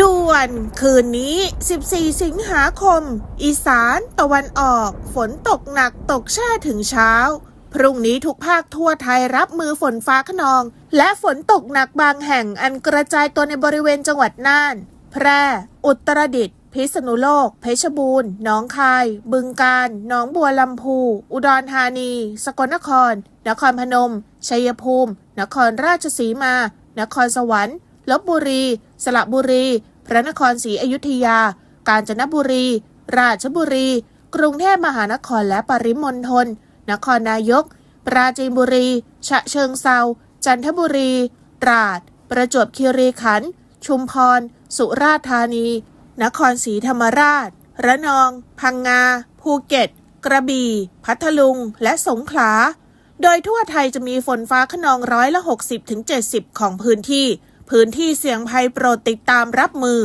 ด่วนคืนนี้ 14 สิงหาคม อีสานตะวันออก ฝนตกหนักตกแช่ถึงเช้า พรุ่งนี้ทุกภาคทั่วไทยรับมือฝนฟ้าขนอง และฝนตกหนักบางแห่งอันกระจายตัวในบริเวณจังหวัดน่าน แพร่ อุตรดิตถ์พิษณุโลก เพชรบูรณ์ หนองคาย บึงกาฬ หนองบัวลำพู อุดรธานี สกลนคร นครพนม ชัยภูมิ นครราชสีมา นครสวรรค์ ลบบุรี สระบุรี พระนครศรีอยุธยา กาญจนบุรี ราชบุรี กรุงเทพมหานครและปริมณฑล นครนายก ปราจีนบุรี ฉะเชิงเซา จันทบุรี ตราด ประจวบคีรีขันธ์ ชุมพร สุราษฎร์ธานี นครศรีธรรมราช ระนอง พังงา ภูเก็ต กระบี่ พัทลุง และสงขลา โดยทั่วไทยจะมีฝนฟ้าขนองร้อยละ 60-70 ของพื้นที่ พื้นที่เสี่ยงภัยโปรดติดตามรับมือ